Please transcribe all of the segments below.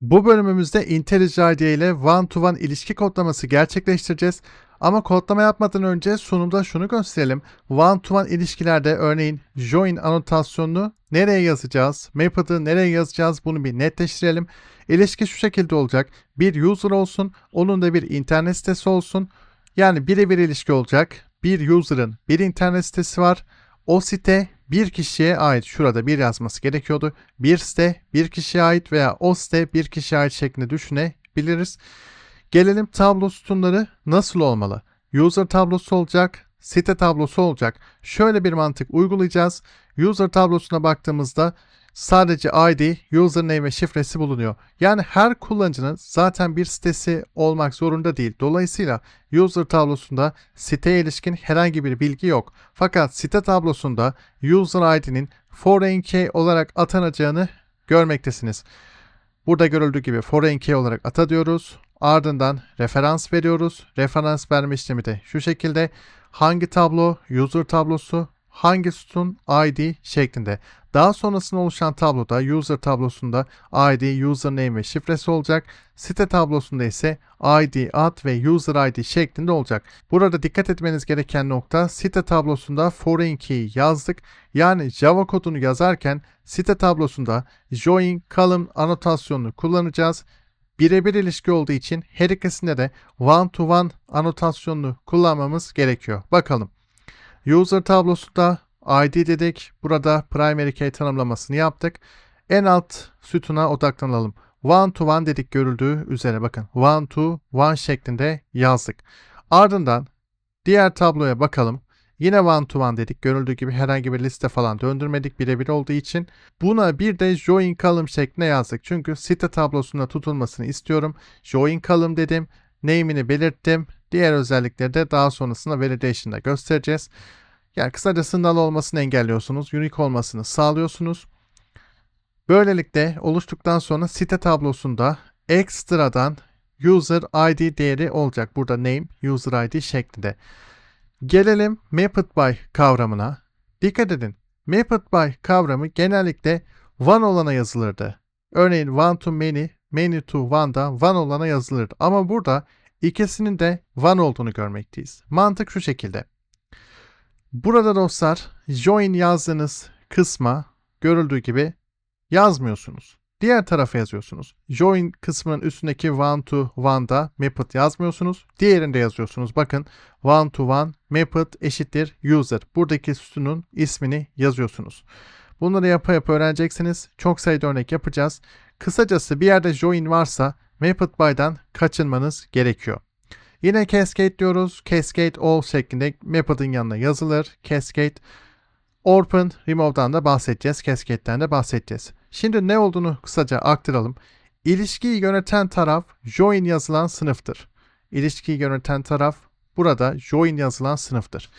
Bu bölümümüzde IntelliJ ile one-to-one ilişki kodlaması gerçekleştireceğiz. Ama kodlama yapmadan önce sunumda şunu gösterelim. One-to-one ilişkilerde örneğin join anotasyonunu nereye yazacağız? Method'ı nereye yazacağız? Bunu bir netleştirelim. İlişki şu şekilde olacak. Bir user olsun, onun da bir internet sitesi olsun. Yani birebir ilişki olacak. Bir user'ın bir internet sitesi var. O site bir kişiye ait. Şurada bir yazması gerekiyordu. Bir site bir kişiye ait veya o site bir kişiye ait şeklinde düşünebiliriz. Gelelim tablo sütunları nasıl olmalı? User tablosu olacak, site tablosu olacak. Şöyle bir mantık uygulayacağız. User tablosuna baktığımızda sadece ID, username ve şifresi bulunuyor. Yani her kullanıcının zaten bir sitesi olmak zorunda değil. Dolayısıyla user tablosunda siteye ilişkin herhangi bir bilgi yok. Fakat site tablosunda user ID'nin foreign key olarak atanacağını görmektesiniz. Burada görüldüğü gibi foreign key olarak ata diyoruz. Ardından referans veriyoruz. Referans verme işlemi de şu şekilde hangi tablo, user tablosu, hangi sütun, ID şeklinde. Daha sonrasında oluşan tabloda user tablosunda ID, username ve şifresi olacak. Site tablosunda ise ID, ad ve user ID şeklinde olacak. Burada dikkat etmeniz gereken nokta site tablosunda foreign key yazdık. Yani Java kodunu yazarken site tablosunda join column anotasyonunu kullanacağız. Birebir ilişki olduğu için her ikisinde de one to one anotasyonunu kullanmamız gerekiyor. Bakalım. User tablosunda ID dedik. Burada primary key tanımlamasını yaptık. En alt sütuna odaklanalım. One to one dedik görüldüğü üzere bakın. One to one şeklinde yazdık. Ardından diğer tabloya bakalım. Yine one to one dedik. Görüldüğü gibi herhangi bir liste falan döndürmedik birebir olduğu için. Buna bir de join column şeklinde yazdık. Çünkü site tablosunda tutulmasını istiyorum. Join column dedim. Name'ini belirttim. Diğer özellikleri de daha sonrasında validation'da göstereceğiz. Yani kısacası null olmasını engelliyorsunuz. Unique olmasını sağlıyorsunuz. Böylelikle oluştuktan sonra site tablosunda ekstradan user ID değeri olacak. Burada name, user ID şeklinde. Gelelim Mapped by kavramına. Dikkat edin. Mapped by kavramı genellikle one olana yazılırdı. Örneğin one to many, many to one da one olana yazılırdı. Ama burada ikisinin de one olduğunu görmekteyiz. Mantık şu şekilde. Burada dostlar join yazdığınız kısma görüldüğü gibi yazmıyorsunuz. Diğer tarafa yazıyorsunuz. Join kısmının üstündeki one to one'da mapped yazmıyorsunuz. Diğerinde yazıyorsunuz. Bakın one to one mapped eşittir user. Buradaki sütunun ismini yazıyorsunuz. Bunları yapa yapa öğreneceksiniz. Çok sayıda örnek yapacağız. Kısacası bir yerde join varsa mapped by'dan kaçınmanız gerekiyor. Yine cascade diyoruz. Cascade all şeklinde mapped'ın yanına yazılır. Cascade Open Remove'dan da bahsedeceğiz. Cascade'den de bahsedeceğiz. Şimdi ne olduğunu kısaca aktaralım. İlişkiyi yöneten taraf join yazılan sınıftır. İlişkiyi yöneten taraf burada join yazılan sınıftır.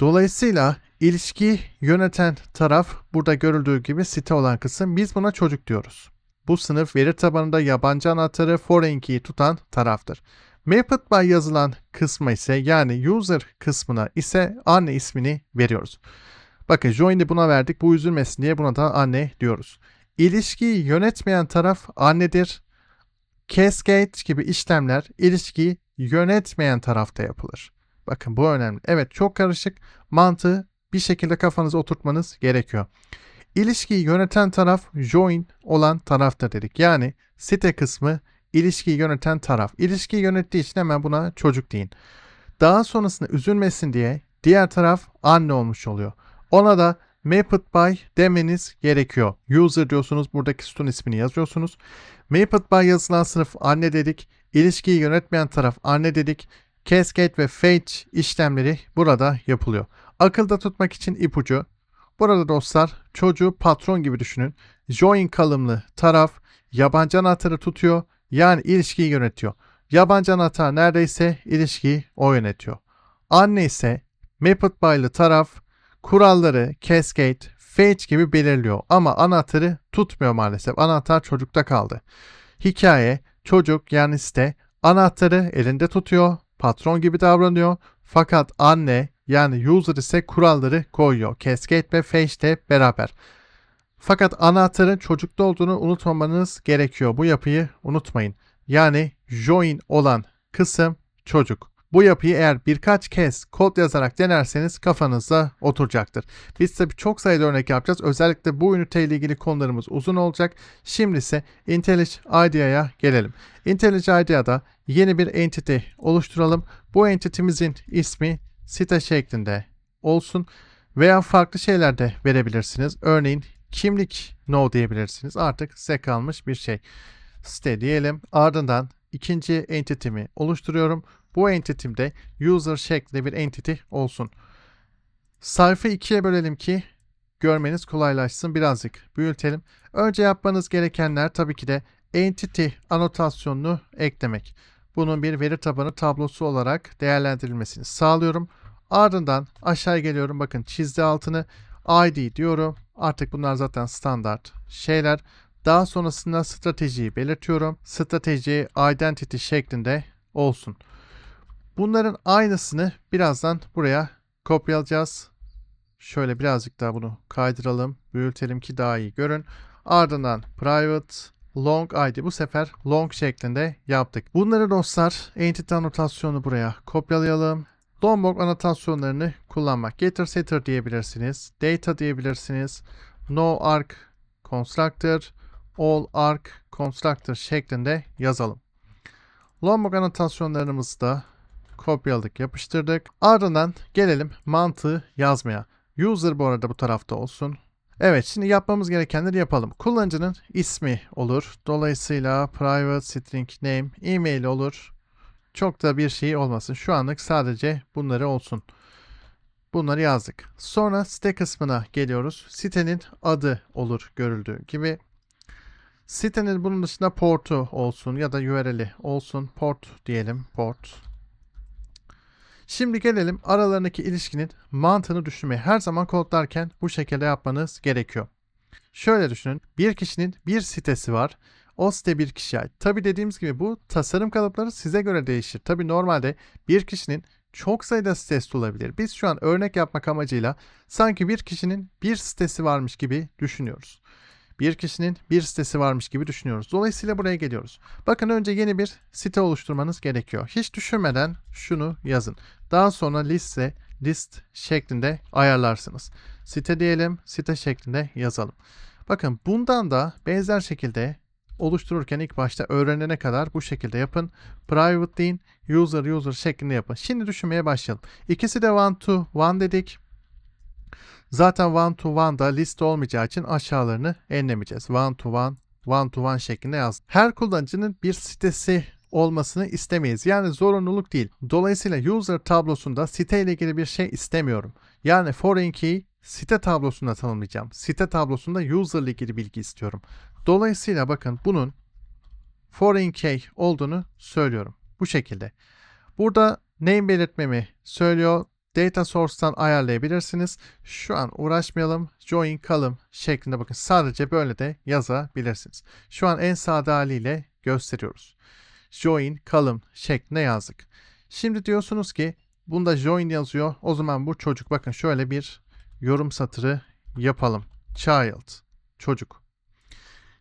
Dolayısıyla ilişki yöneten taraf burada görüldüğü gibi site olan kısım biz buna çocuk diyoruz. Bu sınıf veri tabanında yabancı anahtarı foreign key'i tutan taraftır. Mapped by yazılan kısma ise yani user kısmına ise anne ismini veriyoruz. Bakın join'i buna verdik. Bu üzülmesin diye buna da anne diyoruz. İlişkiyi yönetmeyen taraf annedir. Cascade gibi işlemler ilişkiyi yönetmeyen tarafta yapılır. Bakın bu önemli. Evet çok karışık. Mantığı bir şekilde kafanıza oturtmanız gerekiyor. İlişkiyi yöneten taraf join olan taraftır dedik. Yani site kısmı ilişkiyi yöneten taraf. İlişkiyi yönettiği için hemen buna çocuk deyin. Daha sonrasında üzülmesin diye diğer taraf anne olmuş oluyor. Ona da Mapped by demeniz gerekiyor. User diyorsunuz. Buradaki sütun ismini yazıyorsunuz. Mapped by yazılan sınıf anne dedik. İlişkiyi yönetmeyen taraf anne dedik. Cascade ve Fetch işlemleri burada yapılıyor. Akılda tutmak için ipucu. Burada dostlar çocuğu patron gibi düşünün. Join kalımlı taraf yabancı anahtarı tutuyor. Yani ilişkiyi yönetiyor. Yabancı anahtar neredeyse ilişkiyi o yönetiyor. Anne ise Mapped by'lı taraf kuralları Cascade, Fetch gibi belirliyor ama anahtarı tutmuyor maalesef. Anahtar çocukta kaldı. Hikaye çocuk yani site anahtarı elinde tutuyor, patron gibi davranıyor fakat anne yani user ise kuralları koyuyor. Cascade ve Fetch de beraber. Fakat anahtarın çocukta olduğunu unutmamanız gerekiyor. Bu yapıyı unutmayın. Yani join olan kısım çocuk. Bu yapıyı eğer birkaç kez kod yazarak denerseniz kafanızda oturacaktır. Biz tabii çok sayıda örnek yapacağız. Özellikle bu üniteyle ilgili konularımız uzun olacak. Şimdi ise IntelliJ IDEA'ya gelelim. IntelliJ IDEA'da yeni bir entity oluşturalım. Bu entity'mizin ismi site şeklinde olsun veya farklı şeyler de verebilirsiniz. Örneğin kimlik no diyebilirsiniz. Artık size kalmış bir şey. Site diyelim. Ardından ikinci entity'mi oluşturuyorum. Bu entity'mde user şeklinde bir entity olsun. Sayfa ikiye bölelim ki görmeniz kolaylaşsın. Birazcık büyütelim. Önce yapmanız gerekenler tabii ki de entity anotasyonunu eklemek. Bunun bir veri tabanı tablosu olarak değerlendirilmesini sağlıyorum. Ardından aşağı geliyorum. Bakın çizdi altını. ID diyorum. Artık bunlar zaten standart şeyler. Daha sonrasında stratejiyi belirtiyorum. Strateji identity şeklinde olsun. Bunların aynısını birazdan buraya kopyalayacağız. Şöyle birazcık daha bunu kaydıralım, büyütelim ki daha iyi görün. Ardından private long id bu sefer long şeklinde yaptık. Bunları dostlar entity anotasyonu buraya kopyalayalım. Lombok anotasyonlarını kullanmak. Getter setter diyebilirsiniz. Data diyebilirsiniz. No arc constructor, all arc constructor şeklinde yazalım. Lombok anotasyonlarımızı da kopyaladık, yapıştırdık. Ardından gelelim mantığı yazmaya. User bu arada bu tarafta olsun. Evet şimdi yapmamız gerekenleri yapalım. Kullanıcının ismi olur. Dolayısıyla private string name, email olur. Çok da bir şey olmasın. Şu anlık sadece bunları olsun. Bunları yazdık. Sonra site kısmına geliyoruz. Sitenin adı olur görüldüğü gibi. Sitenin bunun dışında portu olsun ya da URL'i olsun. Port diyelim. Port. Şimdi gelelim aralarındaki ilişkinin mantığını düşünmeye. Her zaman kodlarken bu şekilde yapmanız gerekiyor. Şöyle düşünün. Bir kişinin bir sitesi var. O site bir kişiye ait. Tabi dediğimiz gibi bu tasarım kalıpları size göre değişir. Tabi normalde bir kişinin çok sayıda sitesi olabilir. Biz şu an örnek yapmak amacıyla sanki bir kişinin bir sitesi varmış gibi düşünüyoruz. Bir kişinin bir sitesi varmış gibi düşünüyoruz. Dolayısıyla buraya geliyoruz. Bakın önce yeni bir site oluşturmanız gerekiyor. Hiç düşünmeden şunu yazın. Daha sonra liste, list şeklinde ayarlarsınız. Site diyelim, site şeklinde yazalım. Bakın bundan da benzer şekilde oluştururken ilk başta öğrenene kadar bu şekilde yapın. Private deyin, user user şeklinde yapın. Şimdi düşünmeye başlayalım. İkisi de one to one dedik. Zaten one to one da liste olmayacağı için aşağılarını enlemeyeceğiz. One to one, one to one şeklinde yaz. Her kullanıcının bir sitesi olmasını istemeyiz. Yani zorunluluk değil. Dolayısıyla user tablosunda site ile ilgili bir şey istemiyorum. Yani foreign key site tablosunda tanımlayacağım. Site tablosunda user ile ilgili bilgi istiyorum. Dolayısıyla bakın bunun foreign key olduğunu söylüyorum. Bu şekilde. Burada name belirtmemi söylüyor. Data source'tan ayarlayabilirsiniz. Şu an uğraşmayalım. Join column şeklinde bakın sadece böyle de yazabilirsiniz. Şu an en sade haliyle gösteriyoruz. Join column şeklinde yazdık. Şimdi diyorsunuz ki bunda join yazıyor. O zaman bu çocuk bakın şöyle bir yorum satırı yapalım. Child çocuk.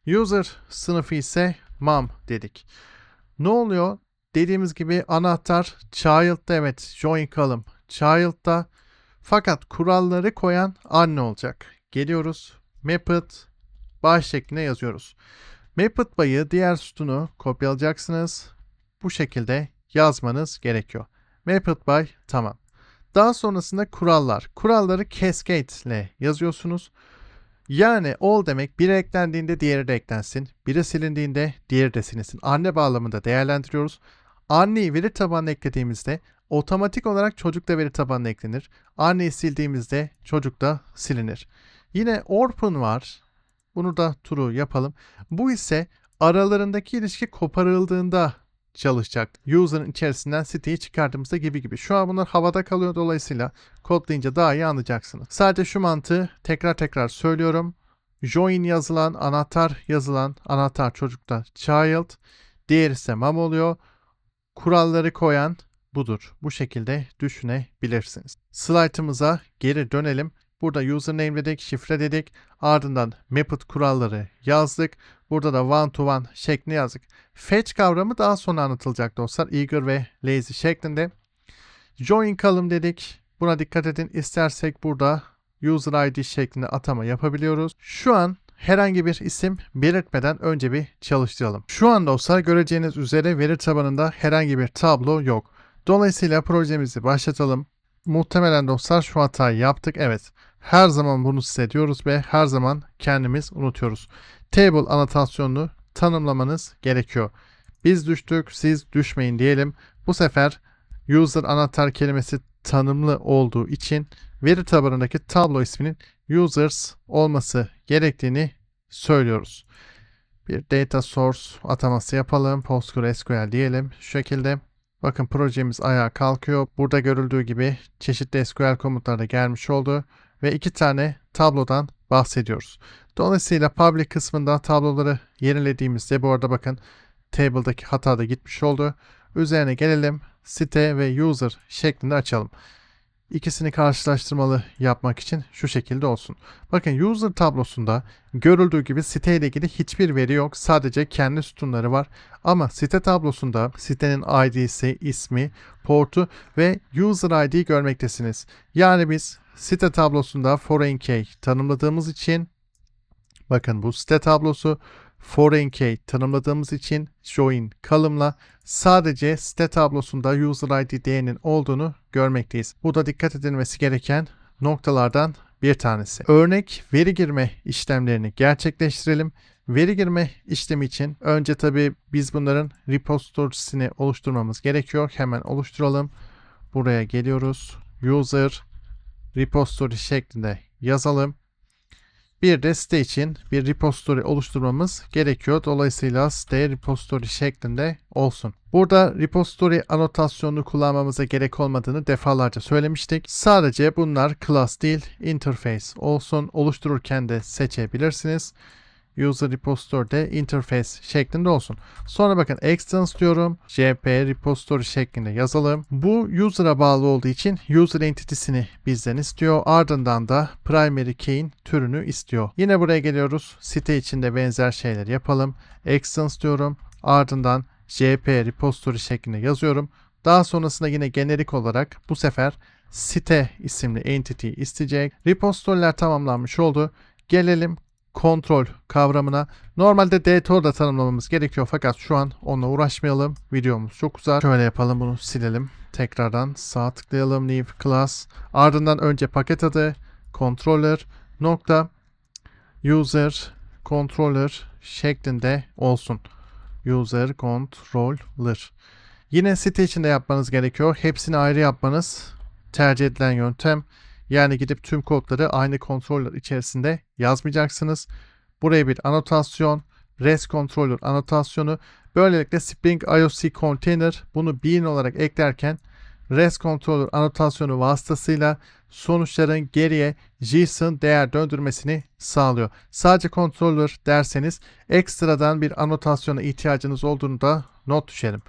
User sınıfı ise mom dedik. Ne oluyor? Dediğimiz gibi anahtar child'da evet join column child'da fakat kuralları koyan anne olacak. Geliyoruz. Maped baş şeklinde yazıyoruz. Maped by'ı diğer sütunu kopyalayacaksınız. Bu şekilde yazmanız gerekiyor. Maped by tamam. Daha sonrasında kurallar. Kuralları cascade ile yazıyorsunuz. Yani all demek biri eklendiğinde diğeri de eklensin. Biri silindiğinde diğeri de silinsin. Anne bağlamında değerlendiriyoruz. Anneyi veri tabanına eklediğimizde otomatik olarak çocuk da veri tabanına eklenir. Anneyi sildiğimizde çocuk da silinir. Yine orphan var. Bunu da true yapalım. Bu ise aralarındaki ilişki koparıldığında çalışacak. User'ın içerisinden siteyi çıkardığımızda gibi gibi. Şu an bunlar havada kalıyor dolayısıyla kodlayınca daha iyi anlayacaksınız. Sadece şu mantığı tekrar tekrar söylüyorum. Join yazılan, anahtar yazılan, anahtar çocukta child, diğer ise mom oluyor. Kuralları koyan budur. Bu şekilde düşünebilirsiniz. Slaytımıza geri dönelim. Burada username dedik, şifre dedik. Ardından method kuralları yazdık. Burada da one to one şeklinde yazdık. Fetch kavramı daha sonra anlatılacak dostlar. Eager ve lazy şeklinde. Join column dedik. Buna dikkat edin. İstersek burada user ID şeklinde atama yapabiliyoruz. Şu an herhangi bir isim belirtmeden önce bir çalıştıralım. Şu an dostlar göreceğiniz üzere veri tabanında herhangi bir tablo yok. Dolayısıyla projemizi başlatalım. Muhtemelen dostlar şu hatayı yaptık. Evet. Her zaman bunu size diyoruz ve her zaman kendimiz unutuyoruz. Table anotasyonunu tanımlamanız gerekiyor. Biz düştük, siz düşmeyin diyelim. Bu sefer user anahtar kelimesi tanımlı olduğu için veri tabanındaki tablo isminin users olması gerektiğini söylüyoruz. Bir data source ataması yapalım. PostgreSQL diyelim. Şu şekilde. Bakın projemiz ayağa kalkıyor. Burada görüldüğü gibi çeşitli SQL komutları gelmiş oldu. Ve iki tane tablodan bahsediyoruz. Dolayısıyla public kısmında tabloları yenilediğimizde bu arada bakın table'daki hata da gitmiş oldu. Üzerine gelelim site ve user şeklinde açalım. İkisini karşılaştırmalı yapmak için şu şekilde olsun. Bakın user tablosunda görüldüğü gibi site ile ilgili hiçbir veri yok. Sadece kendi sütunları var. Ama site tablosunda sitenin ID'si, ismi, portu ve user ID görmektesiniz. Yani biz site tablosunda foreign key tanımladığımız için bakın bu site tablosu foreign key tanımladığımız için join column'la sadece site tablosunda user ID değerinin olduğunu görmekteyiz. Bu da dikkat edilmesi gereken noktalardan bir tanesi. Örnek veri girme işlemlerini gerçekleştirelim. Veri girme işlemi için önce tabi biz bunların repository'sini oluşturmamız gerekiyor. Hemen oluşturalım. Buraya geliyoruz. User repository şeklinde yazalım. Bir de site için bir repository oluşturmamız gerekiyor. Dolayısıyla site repository şeklinde olsun. Burada repository anotasyonunu kullanmamıza gerek olmadığını defalarca söylemiştik. Sadece bunlar class değil interface olsun. Oluştururken de seçebilirsiniz. User repository'de interface şeklinde olsun. Sonra bakın extends diyorum. jp repository şeklinde yazalım. Bu user'a bağlı olduğu için user entity'sini bizden istiyor. Ardından da primary key'in türünü istiyor. Yine buraya geliyoruz. Site içinde benzer şeyler yapalım. Extends diyorum. Ardından jp repository şeklinde yazıyorum. Daha sonrasında yine generik olarak bu sefer site isimli entity isteyecek. Repository'ler tamamlanmış oldu. Gelelim kontrol kavramına. Normalde dtor da tanımlamamız gerekiyor fakat şu an onunla uğraşmayalım. Videomuz çok uzar. Şöyle yapalım bunu silelim. Tekrardan sağ tıklayalım new class. Ardından önce paket adı controller nokta user controller şeklinde olsun. User controller. Yine site içinde yapmanız gerekiyor. Hepsini ayrı yapmanız tercih edilen yöntem. Yani gidip tüm kodları aynı controller içerisinde yazmayacaksınız. Buraya bir anotasyon, REST controller anotasyonu. Böylelikle Spring IOC container bunu bean olarak eklerken REST controller anotasyonu vasıtasıyla sonuçların geriye JSON değer döndürmesini sağlıyor. Sadece controller derseniz ekstradan bir anotasyona ihtiyacınız olduğunu da not düşelim.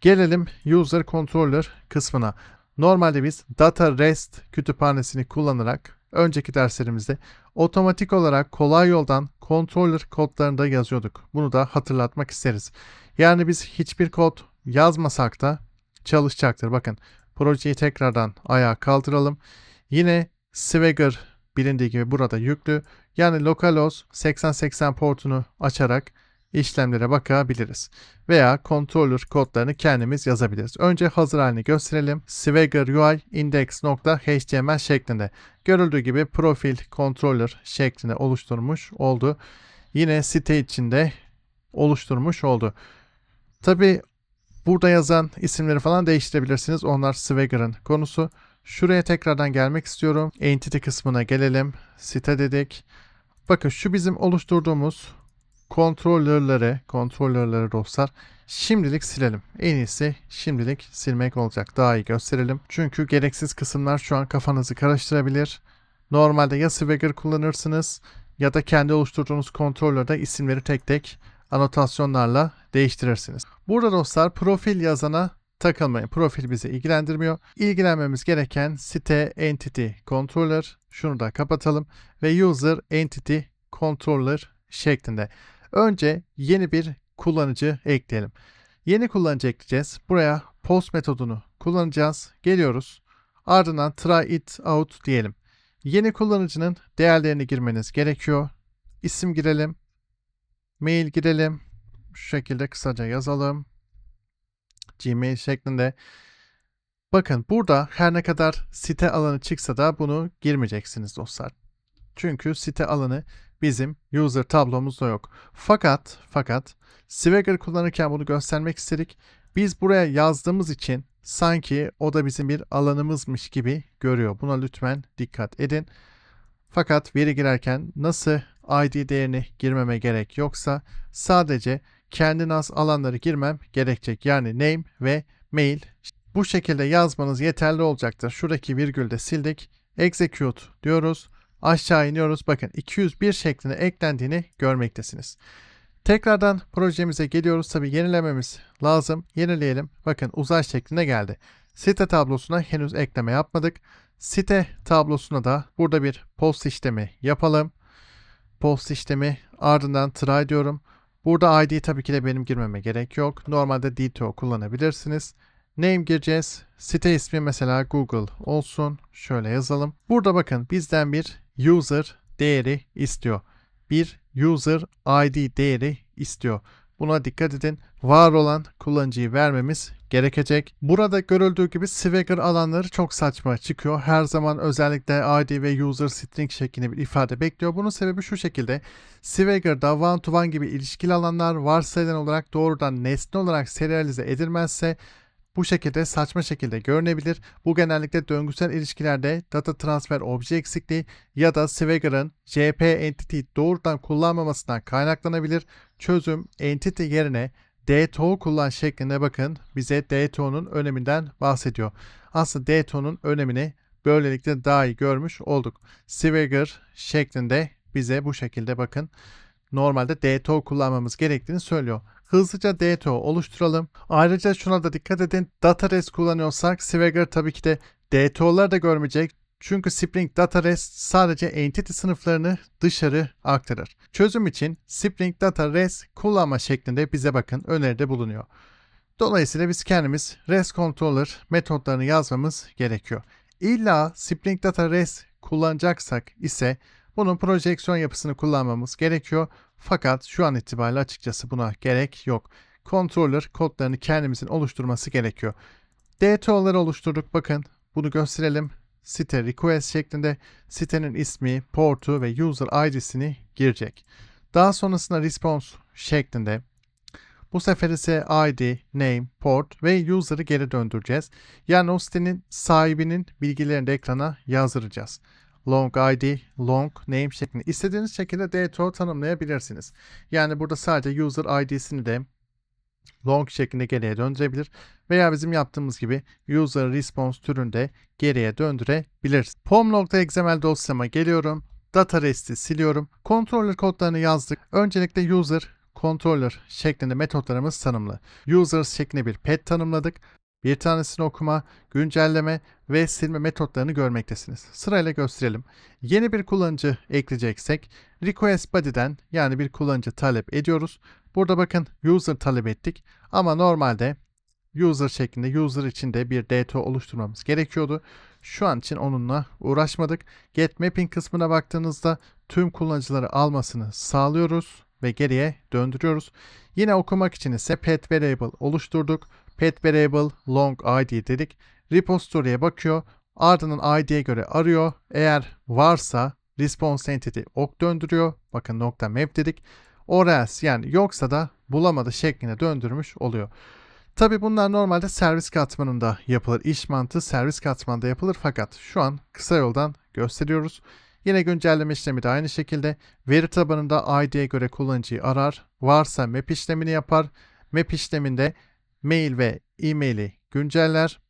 Gelelim user controller kısmına. Normalde biz Data REST kütüphanesini kullanarak önceki derslerimizde otomatik olarak kolay yoldan controller kodlarını da yazıyorduk. Bunu da hatırlatmak isteriz. Yani biz hiçbir kod yazmasak da çalışacaktır. Bakın projeyi tekrardan ayağa kaldıralım. Yine Swagger bilindiği gibi burada yüklü. Yani localhost 8080 portunu açarak işlemlere bakabiliriz. Veya controller kodlarını kendimiz yazabiliriz. Önce hazır halini gösterelim. Swagger UI index.html şeklinde. Görüldüğü gibi profil controller şeklinde oluşturmuş oldu. Yine site içinde oluşturmuş oldu. Tabi burada yazan isimleri falan değiştirebilirsiniz. Onlar Swagger'ın konusu. Şuraya tekrardan gelmek istiyorum. Entity kısmına gelelim. Site dedik. Bakın şu bizim oluşturduğumuz kontrolörleri, kontrolörleri dostlar şimdilik silelim. En iyisi şimdilik silmek olacak. Daha iyi gösterelim. Çünkü gereksiz kısımlar şu an kafanızı karıştırabilir. Normalde ya Swagger kullanırsınız ya da kendi oluşturduğunuz kontrolörde isimleri tek tek anotasyonlarla değiştirirsiniz. Burada dostlar profil yazana takılmayın. Profil bizi ilgilendirmiyor. İlgilenmemiz gereken site entity controller. Şunu da kapatalım. Ve user entity controller şeklinde. Önce yeni bir kullanıcı ekleyelim. Yeni kullanıcı ekleyeceğiz. Buraya post metodunu kullanacağız. Geliyoruz. Ardından try it out diyelim. Yeni kullanıcının değerlerini girmeniz gerekiyor. İsim girelim. Mail girelim. Şu şekilde kısaca yazalım. Gmail şeklinde. Bakın burada her ne kadar site alanı çıksa da bunu girmeyeceksiniz dostlar. Çünkü site alanı bizim user tablomuzda yok. Fakat fakat Swagger kullanırken bunu göstermek istedik. Biz buraya yazdığımız için sanki o da bizim bir alanımızmış gibi görüyor. Buna lütfen dikkat edin. Fakat veri girerken nasıl ID değerini girmeme gerek yoksa sadece kendine has alanları girmem gerekecek. Yani name ve mail. Bu şekilde yazmanız yeterli olacaktır. Şuradaki virgülü de sildik. Execute diyoruz. Aşağı iniyoruz. Bakın 201 şeklinde eklendiğini görmektesiniz. Tekrardan projemize geliyoruz. Tabi yenilememiz lazım. Yenileyelim. Bakın uzay şeklinde geldi. Site tablosuna henüz ekleme yapmadık. Site tablosuna da burada bir post işlemi yapalım. Post işlemi ardından try diyorum. Burada ID tabii ki de benim girmeme gerek yok. Normalde DTO kullanabilirsiniz. Name gireceğiz. Site ismi mesela Google olsun. Şöyle yazalım. Burada bakın bizden bir user değeri istiyor. Bir user ID değeri istiyor. Buna dikkat edin. Var olan kullanıcıyı vermemiz gerekecek. Burada görüldüğü gibi Swagger alanları çok saçma çıkıyor. Her zaman özellikle ID ve user string şeklinde bir ifade bekliyor. Bunun sebebi şu şekilde. Swagger'da one to one gibi ilişkili alanlar varsayılan olarak doğrudan nesne olarak serialize edilmezse bu şekilde saçma şekilde görünebilir. Bu genellikle döngüsel ilişkilerde data transfer obje eksikliği ya da Swagger'ın JP entity doğrudan kullanmamasından kaynaklanabilir. Çözüm entity yerine DTO kullan şeklinde bakın bize DTO'nun öneminden bahsediyor. Aslında DTO'nun önemini böylelikle daha iyi görmüş olduk. Swagger şeklinde bize bu şekilde bakın normalde DTO kullanmamız gerektiğini söylüyor. Hızlıca DTO oluşturalım. Ayrıca şuna da dikkat edin. Data res kullanıyorsak Swagger tabii ki de DTO'ları da görmeyecek. Çünkü Spring Data REST sadece entity sınıflarını dışarı aktarır. Çözüm için Spring Data REST kullanma şeklinde bize bakın öneride bulunuyor. Dolayısıyla biz kendimiz REST Controller metotlarını yazmamız gerekiyor. İlla Spring Data REST kullanacaksak ise bunun projeksiyon yapısını kullanmamız gerekiyor. Fakat şu an itibariyle açıkçası buna gerek yok. Controller kodlarını kendimizin oluşturması gerekiyor. DTO'ları oluşturduk. Bakın bunu gösterelim. Site request şeklinde sitenin ismi, portu ve user ID'sini girecek. Daha sonrasında response şeklinde bu sefer ise ID, name, port ve user'ı geri döndüreceğiz. Yani o sitenin sahibinin bilgilerini de ekrana yazdıracağız long id, long name şeklinde istediğiniz şekilde DTO tanımlayabilirsiniz. Yani burada sadece user id'sini de long şeklinde geriye döndürebilir veya bizim yaptığımız gibi user response türünde geriye döndürebiliriz. pom.xml dosyama geliyorum. Data rest'i siliyorum. Controller kodlarını yazdık. Öncelikle user controller şeklinde metotlarımız tanımlı. Users şeklinde bir pet tanımladık. Bir tanesini okuma, güncelleme ve silme metotlarını görmektesiniz. Sırayla gösterelim. Yeni bir kullanıcı ekleyeceksek request body'den yani bir kullanıcı talep ediyoruz. Burada bakın user talep ettik ama normalde user şeklinde user içinde bir DTO oluşturmamız gerekiyordu. Şu an için onunla uğraşmadık. Get mapping kısmına baktığınızda tüm kullanıcıları almasını sağlıyoruz ve geriye döndürüyoruz. Yine okumak için ise pet variable oluşturduk. Pet variable long id dedik. Repository'e bakıyor. Ardından id'ye göre arıyor. Eğer varsa response entity ok döndürüyor. Bakın nokta map dedik. Or else yani yoksa da bulamadı şeklinde döndürmüş oluyor. Tabi bunlar normalde servis katmanında yapılır. İş mantığı servis katmanında yapılır fakat şu an kısa yoldan gösteriyoruz. Yine güncelleme işlemi de aynı şekilde veri tabanında ID'ye göre kullanıcıyı arar. Varsa map işlemini yapar. Map işleminde mail ve e-maili günceller,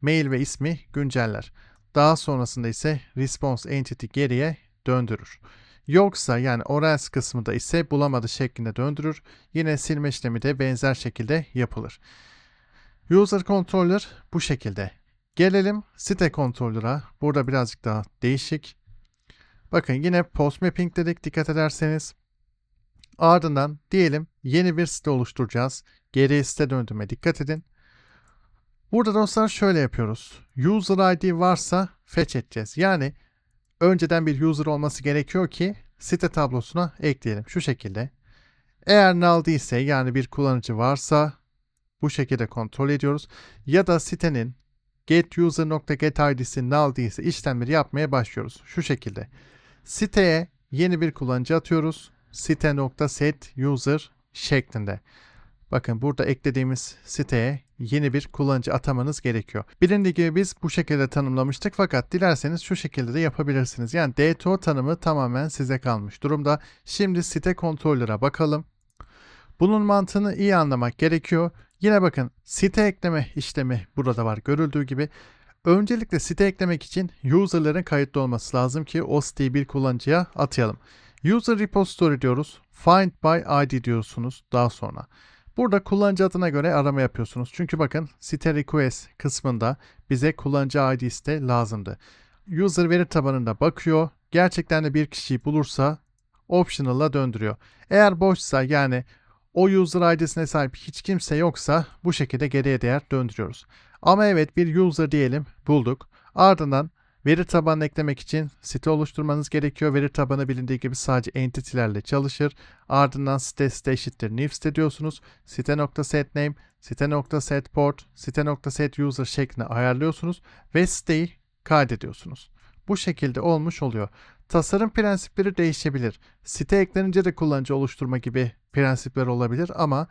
mail ve ismi günceller. Daha sonrasında ise response entity geriye döndürür. Yoksa yani orals kısmında ise bulamadı şeklinde döndürür. Yine silme işlemi de benzer şekilde yapılır. User controller bu şekilde. Gelelim site controller'a. Burada birazcık daha değişik. Bakın yine post mapping dedik dikkat ederseniz. Ardından diyelim yeni bir site oluşturacağız. Geriye site döndürme dikkat edin. Burada dostlar şöyle yapıyoruz. User ID varsa fetch edeceğiz. Yani önceden bir user olması gerekiyor ki site tablosuna ekleyelim. Şu şekilde. Eğer null değilse yani bir kullanıcı varsa bu şekilde kontrol ediyoruz. Ya da sitenin getuser.getID'si null değilse işlemleri yapmaya başlıyoruz. Şu şekilde. Siteye yeni bir kullanıcı atıyoruz. site.set user şeklinde. Bakın burada eklediğimiz siteye yeni bir kullanıcı atamanız gerekiyor. Bilindiği gibi biz bu şekilde tanımlamıştık fakat dilerseniz şu şekilde de yapabilirsiniz. Yani DTO tanımı tamamen size kalmış durumda. Şimdi site controller'a bakalım. Bunun mantığını iyi anlamak gerekiyor. Yine bakın site ekleme işlemi burada var görüldüğü gibi. Öncelikle site eklemek için user'ların kayıtlı olması lazım ki o siteyi bir kullanıcıya atayalım. User repository diyoruz. Find by ID diyorsunuz daha sonra. Burada kullanıcı adına göre arama yapıyorsunuz. Çünkü bakın site request kısmında bize kullanıcı ID'si de lazımdı. User veri tabanında bakıyor. Gerçekten de bir kişiyi bulursa optional'a döndürüyor. Eğer boşsa yani o user ID'sine sahip hiç kimse yoksa bu şekilde geriye değer döndürüyoruz. Ama evet bir user diyelim bulduk. Ardından veri tabanını eklemek için site oluşturmanız gerekiyor. Veri tabanı bilindiği gibi sadece entity'lerle çalışır. Ardından site site eşittir new site diyorsunuz. Site.setName, site.setPort, site.setUser şeklinde ayarlıyorsunuz ve siteyi kaydediyorsunuz. Bu şekilde olmuş oluyor. Tasarım prensipleri değişebilir. Site eklenince de kullanıcı oluşturma gibi prensipler olabilir ama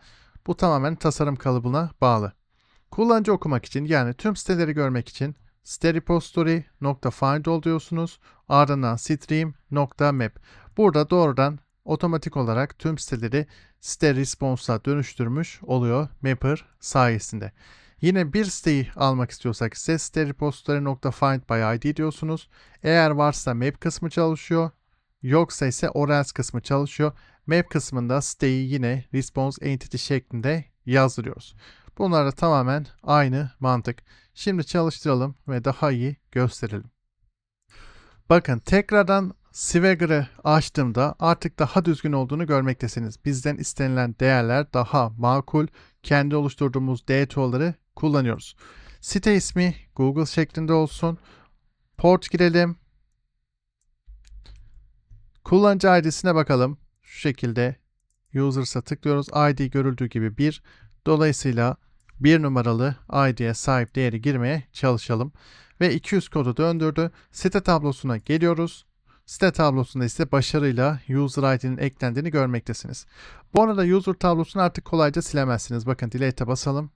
bu tamamen tasarım kalıbına bağlı. Kullanıcı okumak için yani tüm siteleri görmek için site repository.find diyorsunuz. Ardından stream.map. Burada doğrudan otomatik olarak tüm siteleri site response'a dönüştürmüş oluyor Mapper sayesinde. Yine bir siteyi almak istiyorsak ise site repository.find by id diyorsunuz. Eğer varsa map kısmı çalışıyor. Yoksa ise or else kısmı çalışıyor. Map kısmında siteyi yine response entity şeklinde yazdırıyoruz. Bunlar da tamamen aynı mantık. Şimdi çalıştıralım ve daha iyi gösterelim. Bakın tekrardan Swagger'ı açtığımda artık daha düzgün olduğunu görmektesiniz. Bizden istenilen değerler daha makul. Kendi oluşturduğumuz DTO'ları kullanıyoruz. Site ismi Google şeklinde olsun. Port girelim. Kullanıcı ID'sine bakalım. Şu şekilde Users'a tıklıyoruz. ID görüldüğü gibi 1. Dolayısıyla bir numaralı ID'ye sahip değeri girmeye çalışalım. Ve 200 kodu döndürdü. Site tablosuna geliyoruz. Site tablosunda ise başarıyla user ID'nin eklendiğini görmektesiniz. Bu arada user tablosunu artık kolayca silemezsiniz. Bakın delete'e basalım.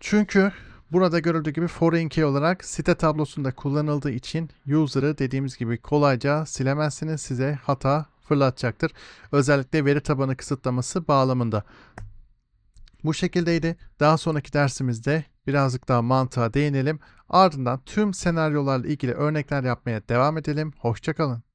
Çünkü burada görüldüğü gibi foreign key olarak site tablosunda kullanıldığı için user'ı dediğimiz gibi kolayca silemezsiniz. Size hata fırlatacaktır. Özellikle veri tabanı kısıtlaması bağlamında. Bu şekildeydi. Daha sonraki dersimizde birazcık daha mantığa değinelim. Ardından tüm senaryolarla ilgili örnekler yapmaya devam edelim. Hoşçakalın.